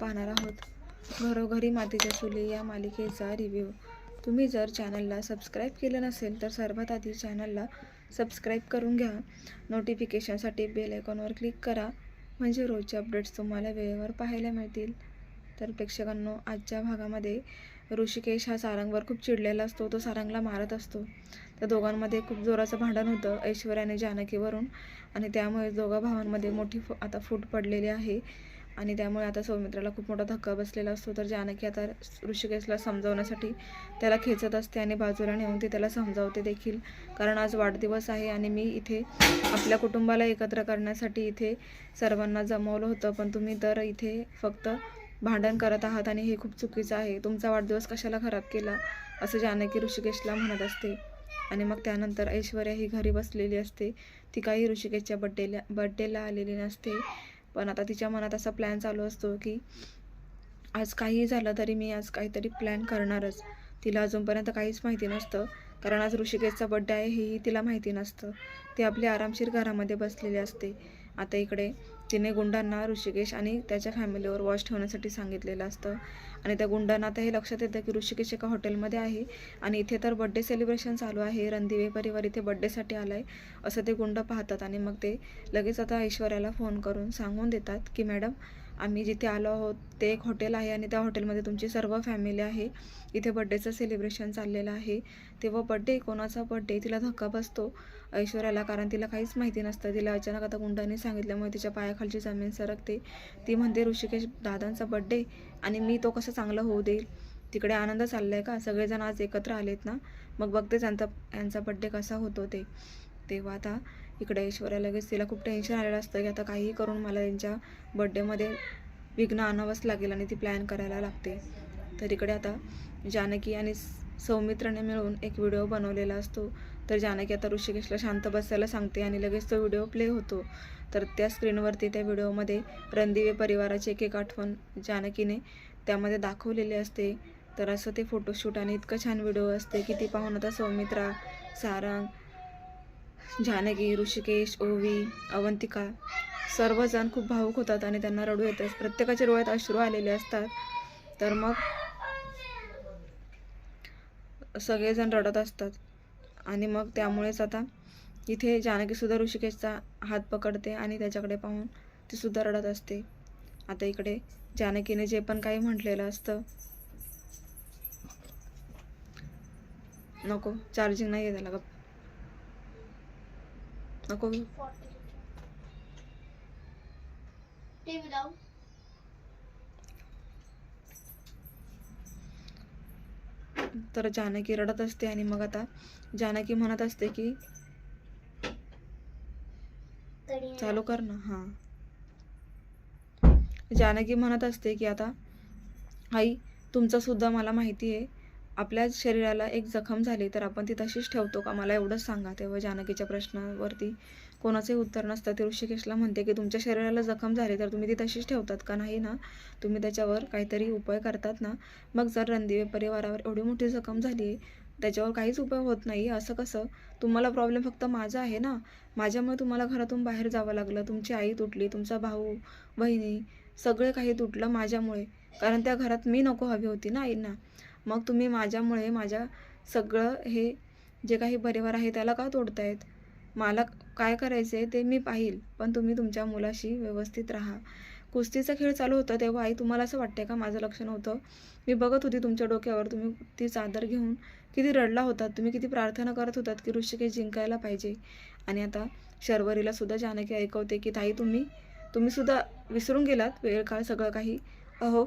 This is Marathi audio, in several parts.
पाहणार आहोत. घरोघरी मातीच्या चुली या मालिकेचा रिव्ह्यू तुम्ही जर चॅनलला सबस्क्राईब केलं नसेल तर सर्वात आधी चॅनलला सबस्क्राईब करून घ्या. नोटिफिकेशनसाठी बेल आयकॉनवर क्लिक करा. म्हणजे रोजचे अपडेट्स तुम्हाला वेळेवर पाहायला मिळतील. तर प्रेक्षकांनो आजच्या भागामध्ये ऋषिकेश हा सारंगवर खूप चिडलेला असतो. तो सारंगला मारत असतो. त्या दोघांमध्ये खूप जोराचं भांडण होतं ऐश्वर्याने जानकीवरून. आणि त्यामुळे दोघा भावांमध्ये मोठी फ आता फूट पडलेली आहे. आणि त्यामुळे आता सौमित्राला खूप मोठा धक्का बसलेला असतो. तर जानकी आता ऋषिकेशला समजावण्यासाठी त्याला खेचत असते आणि बाजूला नेऊन ती त्याला समजावते देखील. कारण आज वाढदिवस आहे आणि मी इथे आपल्या कुटुंबाला एकत्र करण्यासाठी इथे सर्वांना जमवलं होतं. पण तुम्ही तर इथे फक्त भांडण करत आहात आणि हे खूप चुकीचं आहे. तुमचा वाढदिवस कशाला खराब केला? असं जानकी ऋषिकेशला म्हणत असते. आणि मग त्यानंतर ऐश्वर्या ही घरी बसलेली असते. ती काही ऋषिकेशच्या बड्डेला बड्डेला आलेली नसते. पण आता तिच्या मनात असा प्लॅन चालू असतो की आज काही झालं तरी मी आज काहीतरी प्लॅन करणारच. तिला अजूनपर्यंत काहीच माहिती नसतं. कारण आज ऋषिकेशचा बड्डे आहे हेही तिला माहिती नसतं. ती आपली आरामशीर घरामध्ये बसलेली असते. आता इकडे तिने गुंडांना ऋषिकेश आणि त्याच्या फॅमिलीवर वॉच ठेवण्यासाठी सांगितलेलं असतं. आणि त्या गुंडांना आता हे लक्षात येतं की ऋषिकेश एका हॉटेलमध्ये आहे आणि इथे तर बड्डे सेलिब्रेशन चालू आहे. रणदिवे परिवार इथे बड्डेसाठी आला आहे असं ते गुंड पाहतात आणि मग ते लगेच आता ऐश्वर्याला फोन करून सांगून देतात की मॅडम आम्ही जिथे आलो आहोत ते एक हॉटेल आहे आणि त्या हॉटेलमध्ये तुमची सर्व फॅमिली आहे. इथे बड्डेचं सेलिब्रेशन चाललेलं आहे. तेव्हा बड्डे कोणाचा बड्डे तिला धक्का बसतो ऐश्वर्याला कारण तिला काहीच माहिती नसतं. तिला अचानक आता गुंडांनी सांगितल्यामुळे तिच्या पायाखालची जमीन सरकते. ती म्हणते ऋषिकेश दादांचा बड्डे आणि मी तो कसं चांगलं होऊ देईल? तिकडे आनंद चालला आहे का? सगळेजण आज एकत्र आलेत ना? मग बघते त्यांचा यांचा बड्डे कसा होतो ते. तेव्हा आता इकडे ऐश्वर्या लगेच तिला खूप टेन्शन आलेलं असतं की आता काहीही करून मला त्यांच्या बड्डेमध्ये विघ्न आणावंच लागेल आणि ती प्लॅन करायला लागते. तर इकडे आता जानकी आणि सौमित्राने मिळून एक व्हिडिओ बनवलेला असतो. तर जानकी आता ऋषिकेशला शांत बसायला सांगते आणि लगेच तो व्हिडिओ प्ले होतो. तर त्या स्क्रीनवरती त्या व्हिडिओमध्ये रणदिवे परिवाराची एक एक आठवण जानकीने त्यामध्ये दाखवलेली असते. तर असं ते फोटोशूट आणि इतकं छान व्हिडिओ असते की ती पाहून आता सौमित्रा सारंग जानकी ऋषिकेश ओवी अवंतिका सर्वजण खूप भावूक होतात आणि त्यांना रडू येतं. प्रत्येकाच्या डोळ्यात अश्रू आलेले असतात. तर मग सगळेजण रडत असतात. आणि मग त्यामुळेच आता इथे जानकीसुद्धा ऋषिकेशचा हात पकडते आणि त्याच्याकडे पाहून तीसुद्धा रडत असते. आता इकडे जानकीने जे पण काही म्हटलेलं असतं नको चार्जिंग नाही आहे त्याला. गप नको. तर जानकी रडत असते आणि मग आता जानकी म्हणत असते की चालू कर ना हां. जानकी म्हणत असते की आता आई तुमचं सुद्धा मला माहिती आहे. आपल्या शरीराला एक जखम झाली तर आपण ती तशीच ठेवतो का? मला एवढंच सांगा. तेव्हा जानकीच्या प्रश्नावरती कोणाचंही उत्तर नसतं. ते ऋषिकेशला म्हणते की तुमच्या शरीराला जखम झाली तर तुम्ही ती तशीच ठेवतात का? नाही ना? तुम्ही त्याच्यावर काहीतरी उपाय करतात ना? मग जर रणदिवे परिवारावर एवढी मोठी जखम झाली आहे त्याच्यावर काहीच उपाय होत नाही. असं कसं? तुम्हाला प्रॉब्लेम फक्त माझा आहे ना? माझ्यामुळे तुम्हाला घरातून बाहेर जावं लागलं. तुमची आई तुटली तुमचा भाऊ बहिणी सगळे काही तुटलं माझ्यामुळे. कारण त्या घरात मी नको हवी होती ना आईंना. मग तुम्ही माझ्यामुळे माझ्या सगळं हे जे काही परिवार आहे त्याला का तोडतायत? मला काय करायचं आहे ते मी पाहील पण तुम्ही तुमच्या मुलाशी व्यवस्थित राहा. कुस्तीचा खेळ चालू होता तेव्हा आई तुम्हाला असं वाटतंय का? माझं लक्ष नव्हतं. मी बघत होती तुमच्या डोक्यावर. तुम्ही ती चादर घेऊन किती रडला होतात. तुम्ही किती प्रार्थना करत होतात की ऋषिकेश जिंकायला पाहिजे. आणि आता शर्वरीला सुद्धा जानकी ऐकवते की ताई तुम्ही तुम्ही सुद्धा विसरून गेलात वेळ काळ सगळं काही? अहो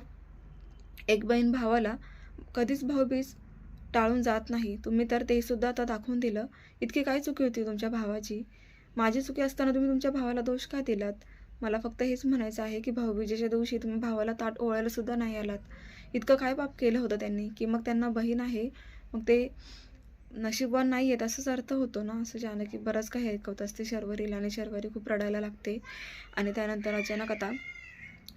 एक बहीण भावाला कधीच भाऊबीज टाळून जात नाही. तुम्ही तर ते सुद्धा आता दाखवून दिलं. इतकी काय चुकी होती तुमच्या भावाची? माझी चुकी असताना तुम्ही तुमच्या भावाला दोष का दिलात? मला फक्त हेच म्हणायचं आहे की भाऊबीजेच्या दिवशी तुम्ही भावाला ताट ओळायला सुद्धा नाही आलात. इतकं काय पाप केलं होतं त्यांनी? की मग त्यांना बहीण आहे? मग ते नशीबवान नाही आहेत असंच अर्थ होतो ना? असं जानकी बरंच काही ऐकवत असते. शर्वरीला आणि शर्वरी खूप रडायला लागते. आणि त्यानंतर अचानक आता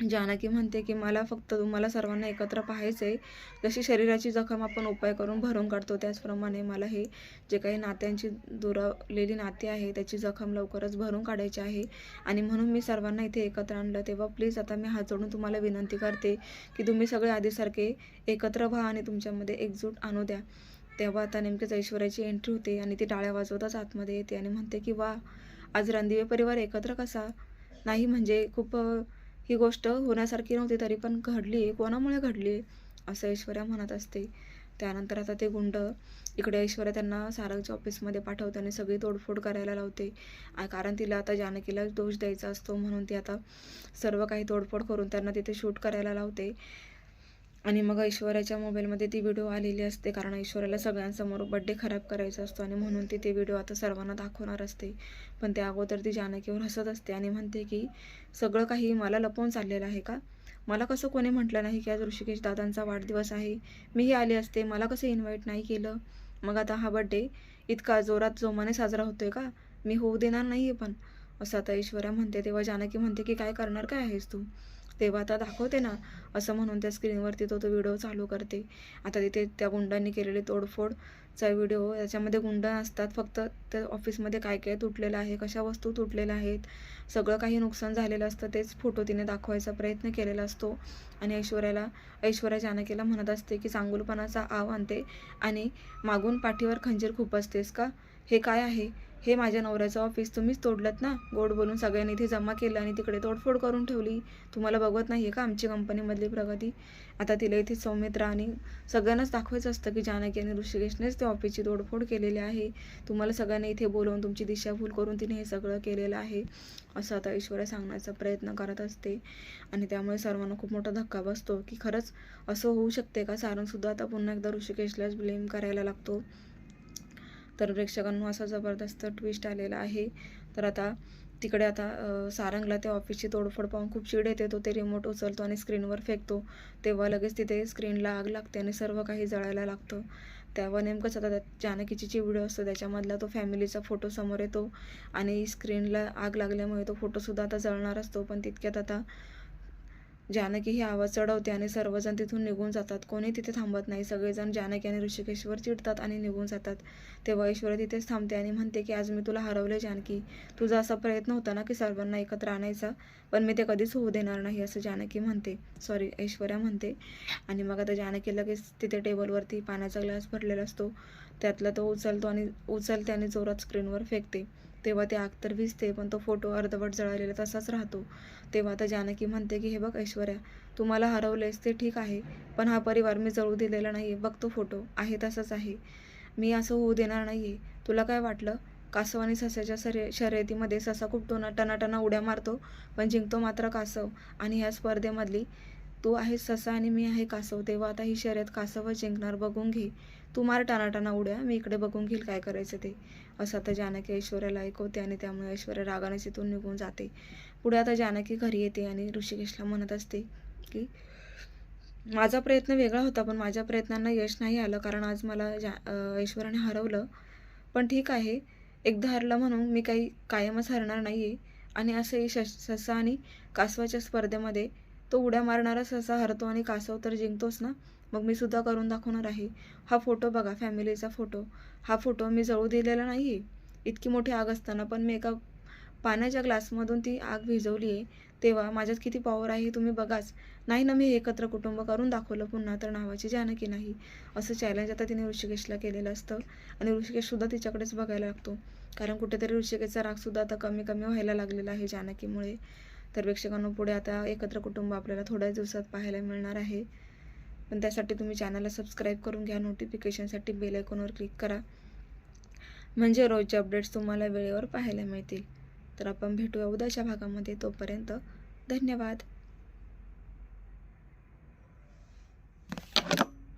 जानकी म्हणते की मला फक्त तुम्हाला सर्वांना एकत्र पाहायचं आहे जशी शरीराची जखम आपण उपाय करून भरून काढतो त्याचप्रमाणे मला हे जे काही नात्यांची दुरावलेली नाती आहे त्याची जखम लवकरच भरून काढायची आहे. आणि म्हणून मी सर्वांना इथे एकत्र आणलं. तेव्हा प्लीज आता मी हात जोडून तुम्हाला विनंती करते की तुम्ही सगळे आधीसारखे एकत्र व्हा आणि तुमच्यामध्ये एकजूट आणू द्या. तेव्हा आता नेमकेच ऐश्वर्याची एंट्री होते आणि ती टाळ्या वाजवताच आतमध्ये येते आणि म्हणते की वा आज रणदिवे परिवार एकत्र कसा? नाही म्हणजे खूप ही गोष्ट होण्यासारखी नव्हती तरी पण घडली. कोणामुळे घडली? आहे असं ऐश्वर्या म्हणत असते. त्यानंतर आता ते गुंड इकडे ऐश्वर्या त्यांना सारंगच्या ऑफिसमध्ये पाठवते आणि सगळी तोडफोड करायला लावते. कारण तिला आता जानकीला दोष द्यायचा असतो म्हणून ती आता सर्व काही तोडफोड करून त्यांना तिथे शूट करायला लावते. आणि मग ऐश्वर्याच्या मोबाईलमध्ये ती व्हिडिओ आलेली असते. कारण ऐश्वर्याला सगळ्यांसमोर बड्डे खराब करायचा असतो आणि म्हणून ती ते व्हिडिओ आता सर्वांना दाखवणार असते. पण त्या अगोदर ती जानकीवर हसत असते आणि म्हणते की सगळं काही मला लपवून चाललेलं आहे का? मला कसं कोणी म्हटलं नाही की आज ऋषिकेश दादांचा वाढदिवस आहे? मीही आले असते मला कसं इन्व्हाइट नाही केलं? मग आता हा बड्डे इतका जोरात जोमाने साजरा होतोय का? मी होऊ देणार नाही आहे पण असं आता ऐश्वर्या म्हणते. तेव्हा जानकी म्हणते की काय करणार? काय आहेस तू? तेव्हा आता दाखवते ना असं म्हणून त्या स्क्रीनवरती तो तो व्हिडिओ चालू करते. आता तिथे त्या गुंडांनी केलेली तोडफोडचा व्हिडिओ याच्यामध्ये गुंड असतात फक्त त्या ऑफिसमध्ये काय काय तुटलेलं आहे कशा वस्तू तुटलेल्या आहेत सगळं काही नुकसान झालेलं असतं तेच फोटो तिने दाखवायचा प्रयत्न केलेला असतो. आणि ऐश्वर्याला ऐश्वर्या जानकीला म्हणत असते की चांगुलपणाचा आव आणते आणि मागून पाठीवर खंजीर खूप असतेस का? हे काय आहे? हे माझ्या नवऱ्याचं ऑफिस तुम्हीच तोडलत ना? गोड बोलून सगळ्यांनी इथे जमा केलं आणि तिकडे तोडफोड करून ठेवली. तुम्हाला बघवत नाही आहे का आमची कंपनीमधली प्रगती? आता तिला इथे सौमित्रा आणि सगळ्यांनाच दाखवायचं असतं की जानकी आणि ऋषिकेशनेच त्या ऑफिसची तोडफोड केलेली आहे. तुम्हाला सगळ्यांनी इथे बोलवून तुमची दिशाभूल करून तिने हे सगळं केलेलं आहे असं आता ईश्वर सांगण्याचा प्रयत्न करत असते. आणि त्यामुळे सर्वांना खूप मोठा धक्का बसतो की खरंच असं होऊ शकते का? सारंगसुद्धा आता पुन्हा एकदा ऋषिकेशलाच ब्लेम करायला लागतो. तर प्रेक्षकांना असा जबरदस्त ट्विस्ट आलेला आहे. तर आता तिकडे आता सारंगला त्या ऑफिसची तोडफोड पाहून खूप चिड येते. तो ते रिमोट उचलतो आणि स्क्रीनवर फेकतो. तेव्हा लगेच तिथे स्क्रीनला आग लागते आणि सर्व काही जळायला लागतं. तेव्हा नेमकंच आता जानकीची जी व्हिडिओ असतो त्याच्यामधला तो फॅमिलीचा फोटो समोर येतो. आणि स्क्रीनला आग लागल्यामुळे तो फोटोसुद्धा आता जळणार असतो. पण तितक्यात आता जानकी ही आवाज चढवते आणि सर्वजण तिथून निघून जातात. कोणी तिथे थांबत नाही. सगळेजण जानकी आणि ऋषिकेशवर चिडतात आणि निघून जातात. तेव्हा ऐश्वर्या तिथेच थांबते आणि म्हणते की आज मी तुला हरवले जानकी. तुझा असा प्रयत्न होता ना की सर्वांना एकत्र आणायचा पण मी ते कधीच होऊ देणार नाही असं जानकी म्हणते. सॉरी ऐश्वर्या म्हणते. आणि मग आता जानकी लगेच तिथे टेबलवरती पाण्याचा ग्लास भरलेला असतो. त्यातला तो उचलतो आणि उचलते आणि जोरात स्क्रीनवर फेकते. तेव्हा ते आग तर भिजते पण तो फोटो अर्धवट जळालेला तसाच राहतो. तेव्हा आता जानकी म्हणते की हे बघ ऐश्वर्या तू मला हरवलेस ते ठीक आहे पण हा परिवार मी जळू दिलेला नाही आहे बघ तो फोटो आहे तसाच आहे. मी असं होऊ देणार नाही आहे तुला काय वाटलं? कासव आणि सस्याच्या शर्य शर्यतीमध्ये ससा खूप टोना टनाटना उड्या मारतो पण जिंकतो मात्र कासव. आणि ह्या स्पर्धेमधली तू आहेस ससा आणि मी आहे कासव. तेव्हा आता ही शर्यत कासवच जिंकणार बघून घे. तू मार टानाटाना उड्या मी इकडे बघून घेईल काय करायचं ते. असं आता जानकी ऐश्वर्याला ऐकवते आणि त्यामुळे ऐश्वर्या रागाने तिथून निघून जाते. पुढे आता जानकी घरी येते आणि ऋषिकेशला म्हणत असते की माझा प्रयत्न वेगळा होता पण माझ्या प्रयत्नांना यश नाही आलं कारण आज मला जा ऐश्वर्याने हरवलं. पण ठीक आहे एकदा हरलं म्हणून मी काही कायमच हरणार नाही आहे आणि असंही शस ससा आणि कासवाच्या स्पर्धेमध्ये तो उड्या मारणारा सहसा हरतो आणि कासव तर जिंकतोच ना? मग मी सुद्धा करून दाखवणार आहे. हा फोटो बघा फॅमिलीचा फोटो. हा फोटो मी जळू दिलेला नाही आहे इतकी मोठी आग असताना पण मी एका पाण्याच्या ग्लासमधून ती आग भिजवली आहे तेव्हा माझ्यात किती पॉवर आहे तुम्ही बघाच. नाही ना मी एकत्र कुटुंब करून दाखवलं पुन्हा तर नावाची जानकी नाही. असं चॅलेंज आता तिने ऋषिकेशला केलेलं असतं. आणि ऋषिकेशसुद्धा तिच्याकडेच बघायला लागतो. कारण कुठेतरी ऋषिकेशचा रागसुद्धा आता कमी कमी व्हायला लागलेला आहे जानकीमुळे. तर प्रेक्षकांना पुढे आता एकत्र कुटुंब आपल्याला थोड्याच दिवसात पाहायला मिळणार आहे. पण त्यासाठी तुम्ही चॅनलला सबस्क्राईब करून घ्या. नोटिफिकेशनसाठी बेल आयकॉनवर क्लिक करा. म्हणजे रोजचे अपडेट्स तुम्हाला वेळेवर पाहायला मिळतील. तर आपण भेटूया उद्याच्या भागामध्ये. तोपर्यंत धन्यवाद.